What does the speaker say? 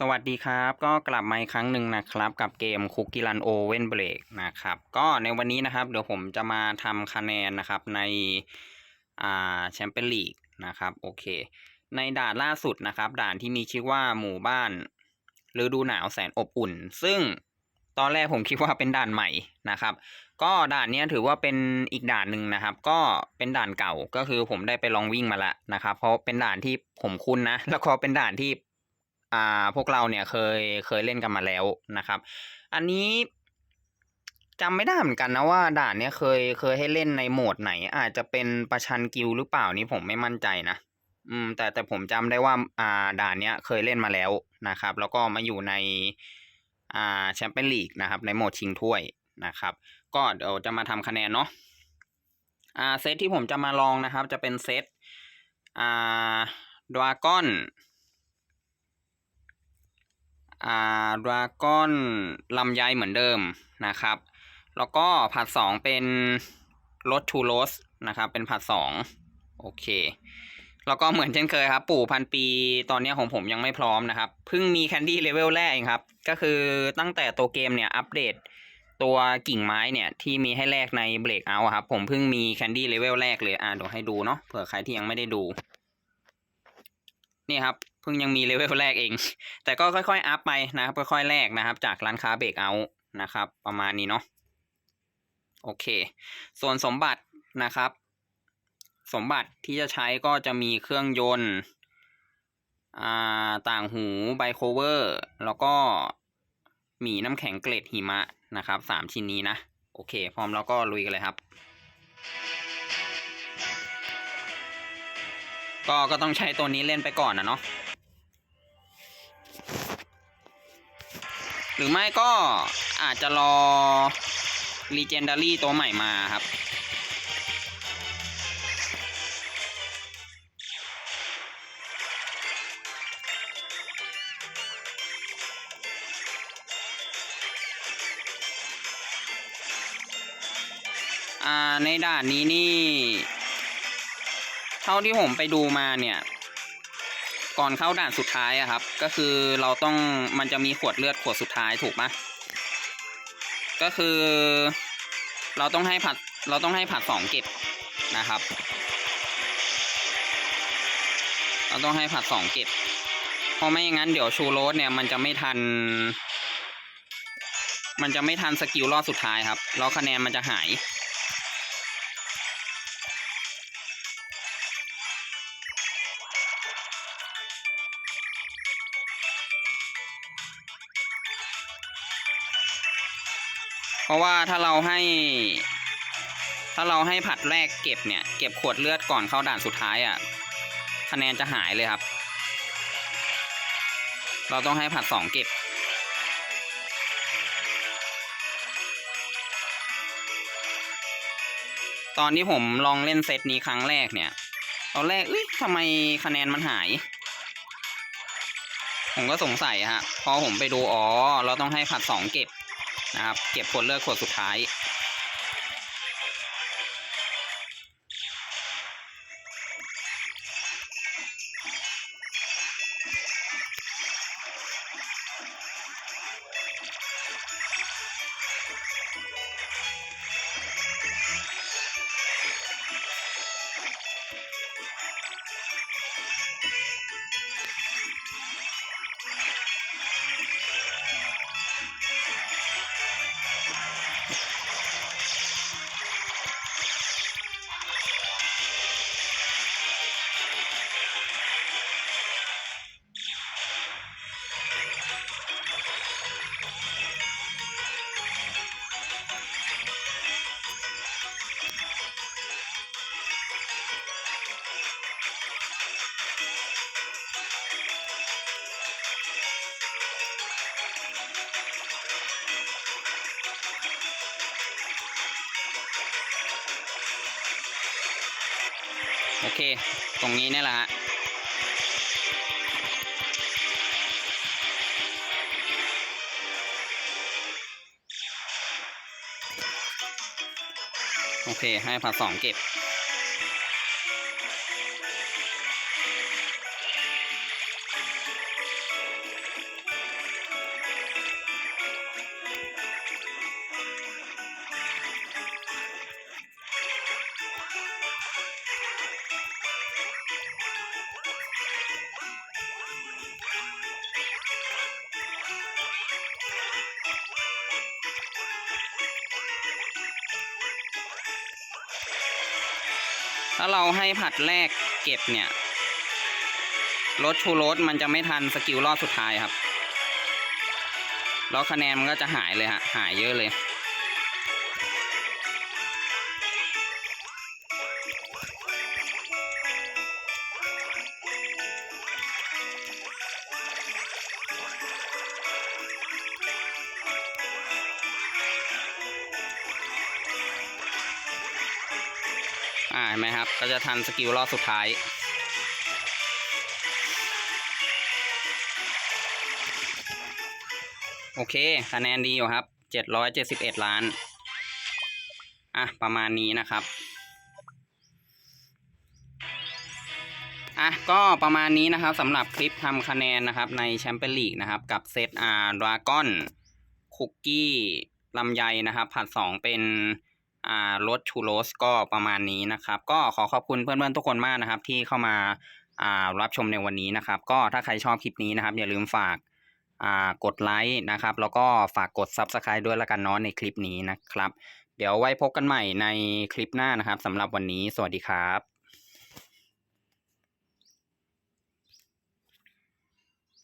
สวัสดีครับก็กลับมาอีกครั้งหนึ่งนะครับ กับเกมคุกกี้รันโอเว่นเบรกนะครับก็ในวันนี้นะครับ เดี๋ยวผมจะมาทำคะแนนนะครับในอ่าแชมเปี้ยนลีกนะครับโอเค ในด่านล่าสุดนะครับ ด่านที่มีชื่อว่าหมู่บ้านฤดูหนาวแสนอบอุ่น ซึ่งตอนแรกผมคิดว่าเป็นด่านใหม่นะครับ ก็ด่านนี้ถือว่าเป็นอีกด่านหนึ่งนะครับ ก็เป็นด่านเก่าก็คือผมได้ไปลองวิ่งมาแล้วนะครับ เพราะเป็นด่านที่ผมคุ้นนะ แล้วก็เป็นด่านที่ อ่าพวกเราเนี่ยเคยเคยเล่นกันมาแล้วนะครับ อันนี้จำไม่ได้เหมือนกันนะว่าด่านเนี้ยเคยเคยให้เล่นในโหมดไหน อาจจะเป็นประชันกิลหรือเปล่านี่ผมไม่มั่นใจนะอืมแต่แต่ผมจำได้ว่าอ่าด่านเนี้ยเคยเล่นมาแล้วนะครับ แล้วก็มาอยู่ในอ่าแชมเปี้ยนลีกนะครับ ในโหมดชิงถ้วยนะครับ ก็เดี๋ยวจะมาทำคะแนนเนาะอ่าเซตที่ผมจะมาลองนะครับ จะเป็นเซตอ่าดราก้อน อ่าดราก้อนลำไยเหมือนเดิมนะครับ แล้วก็ผัดสองเป็นรสทูโรสนะครับเป็นผัดสองโอเค แล้วก็เหมือนเช่นเคยครับ ปู่พันปีตอนนี้ของผมยังไม่พร้อมนะครับ เพิ่งมีแคนดี้เลเวลแรกเองครับ ก็คือตั้งแต่ตัวเกมเนี่ยอัปเดตตัวกิ่งไม้เนี่ยที่มีให้แลกในเบรกเอาครับ ผมเพิ่งมีแคนดี้เลเวลแรกเลยอ่าเดี๋ยวให้ดูเนาะเผื่อใครที่ยังไม่ได้ดู นี่ครับ พิ่งยังมีเลเวลแรกเอง แต่ก็ค่อยๆอัพไปนะครับค่อยๆแลกนะครับ จากร้านค้าเบรกเอาท์นะครับ ประมาณนี้เนาะโอเค ส่วนสมบัตินะครับ สมบัติที่จะใช้ก็จะมีเครื่องยนต์อ่าต่างหูไบโคเวอร์แล้วก็หมีน้ำแข็งเกล็ดหิมะนะครับสามชิ้นนี้นะ โอเค พร้อมแล้วก็ลุยกันเลยครับ ก็ก็ต้องใช้ตัวนี้เล่นไปก่อนนะเนาะ หรือไม่ก็อาจจะรอ Legendary ตัวใหม่มาครับอ่าในด่านนี้นี่ เท่าที่ผมไปดูมาเนี่ย ก่อนเข้าด่านสุดท้ายอะครับ ก็คือเราต้องมันจะมีขวดเลือดขวดสุดท้ายถูกไหมก็คือ เราต้องให้ผัดเราต้องให้ผัดสองเก็บนะครับ เราต้องให้ผัดสองเก็บ เพราะไม่อย่างนั้นเดี๋ยวชูโรสเนี่ยมันจะไม่ทัน มันจะไม่ทันสกิลรอบสุดท้ายครับ แล้วคะแนนมันจะหาย เพราะว่าถ้าเราให้ ถ้าเราให้ผัดแรกเก็บเนี่ย เก็บขวดเลือดก่อนเข้าด่านสุดท้ายอะ่ะ คะแนนจะหายเลยครับ เราต้องให้ผัดสองเก็บ ตอนที่ผมลองเล่นเซตนี้ครั้งแรกเนี่ยตอนแรกเอ้ยทำไมคะแนนมันหาย ผมก็สงสัยฮะ พอผมไปดู อ๋อ เราต้องให้ผัดสองเก็บ นะครับ เก็บผลเลือกขวดสุดท้าย โอเค ตรงนี้นี่แหละฮะโอเค ให้ผัดสองเก็บ ถ้าเราให้ผัดแรกเก็บเนี่ยรถชูรสมันจะไม่ทันสกิลรอบสุดท้ายครับแล้วคะแนนมันก็จะหายเลยฮะหายเยอะเลย อ่าเห็นไหมครับ ก็จะทันสกิลรอบสุดท้าย โอเคคะแนนดีอยู่ครับเจ็ดร้อยเจ็ดสิบเอ็ดล้าน อะ ประมาณนี้นะครับอะก็ประมาณนี้นะครับสำหรับคลิปทำคะแนนนะครับในแชมเปี้ยนลีกนะครับ กับเซตอาร์ดราก้อนคุกกี้ลำไยนะครับ ผัดสองเป็น อ่ารสชูโรสก็ประมาณนี้นะครับ ก็ขอขอบคุณเพื่อนๆทุกคนมากนะครับ ที่เข้ามาอ่ารับชมในวันนี้นะครับ ก็ถ้าใครชอบคลิปนี้นะครับ อย่าลืมฝากอ่ากดไลค์นะครับ แล้วก็ฝากกด Subscribe ด้วยละกันเนาะในคลิปนี้นะครับ เดี๋ยวไว้พบกันใหม่ในคลิปหน้านะครับสำหรับวันนี้ สวัสดีครับ